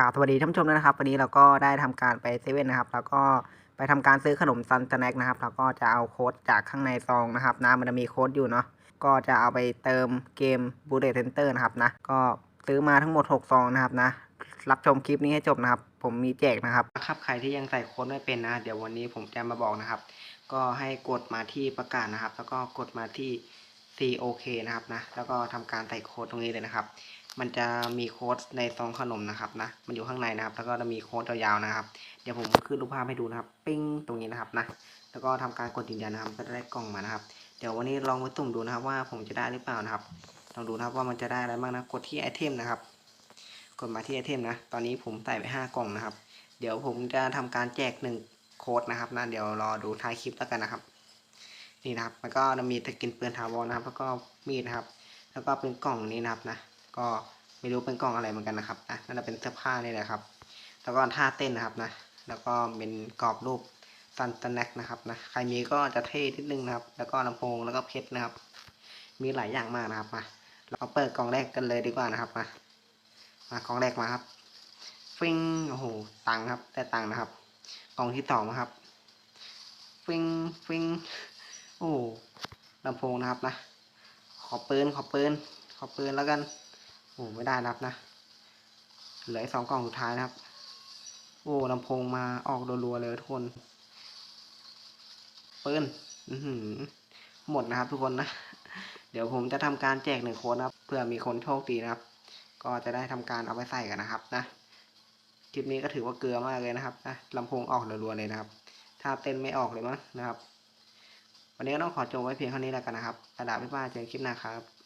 กราบสวัสดีท่านผู้ชมด้วยนะครับ วันนี้เราก็ได้ทำการไปเซเว่นนะครับ แล้วก็ไปทำการซื้อขนมซันสแน็คนะครับ แล้วก็จะเอาโค้ดจากข้างในซองนะครับนะมันจะมีโค้ดอยู่เนาะก็จะเอาไปเติมเกม b u l l e t Center นะครับนะก็ซื้อมาทั้งหมด 6 ซองนะครับนะรับชมคลิปนี้ให้จบนะครับ ผมมีแจกนะครับครับใครที่ยังใส่โค้ดไม่เป็นนะ เดี๋ยววันนี้ผมจะมาบอกนะครับ ก็ให้กดมาที่ประกาศนะครับ แล้วก็กดมาที่ COK นะครับนะแล้วก็ทำการใส่โค้ดตรงนี้เลยนะครับ มันจะมีโค้ดในซองขนมนะครับนะ มันอยู่ข้างในนะครับ แล้วก็จะมีโค้ดยาวๆนะครับ เดี๋ยวผมขึ้นรูปภาพให้ดูนะครับ ปิ้งตรงนี้นะครับนะ แล้วก็ทำการกดยืนยันนะครับก็จะได้กล่องมานะครับ เดี๋ยววันนี้ลองไปตุ่มดูนะครับ ว่าผมจะได้หรือเปล่านะครับ ลองดูนะครับว่ามันจะได้อะไรบ้างนะ กดที่ไอเทมนะครับ กดมาที่ไอเทมนะ ตอนนี้ผมใส่ไปห้ากล่องนะครับ เดี๋ยวผมจะทำการแจกหนึ่งโค้ดนะครับนะ เดี๋ยวรอดูท้ายคลิปแล้วกันนะครับ นี่นะครับแล้วก็จะมีตะกินปืนถาวรนะครับ แล้วก็มีดนะครับ แล้วก็เป็นกล่องนี้นะครับนะ ก็ไม่รู้เป็นกล่องอะไรเหมือนกันนะครับนะนั่นจะเป็นเสื้อผ้านี่แหละครับ แล้วก็ท่าเต้นนะครับนะ แล้วก็เป็นกรอบรูปซันตแน็กนะครับนะ ใครมีก็จะเท่นิดนึงนะครับ แล้วก็ลำโพงแล้วก็เพชรนะครับ มีหลายอย่างมากนะครับมาเราเปิดกล่องแรกกันเลยดีกว่านะครับมามากล่องแรกมาครับ ฟิงโอ้โหตังค์ครับได้ตังนะครับ กล่องที่สองนะครับ ฟิงฟิงโอ้ลำโพงนะครับนะ ขอปืนขอปืนขอปืนแล้วกัน อ้ไม่ได้รับนะ เหลือสองกล่องสุดท้ายนะครับ โอ้ลำโพงมาออกรัวๆเลยทุกคนปืนหมดนะครับทุกคนนะ เดี๋ยวผมจะทำการแจกหนึ่งค้ดนะครับ เพื่อมีคนโชคดีนะครับ ก็จะได้ทำการเอาไปใส่กันนะครับนะ คลิปนี้ก็ถือว่าเกลือมากเลยนะครับนะลำโพงออกรัวๆเลยนะครับ ถ้าเต้นไม่ออกเลยมั้งนะครับ วันนี้ก็ต้องขอจบไว้เพียงเท่านี้แล้วกันนะครับกระดาษไม่ป้าเจอกันคลิปหน้าครับ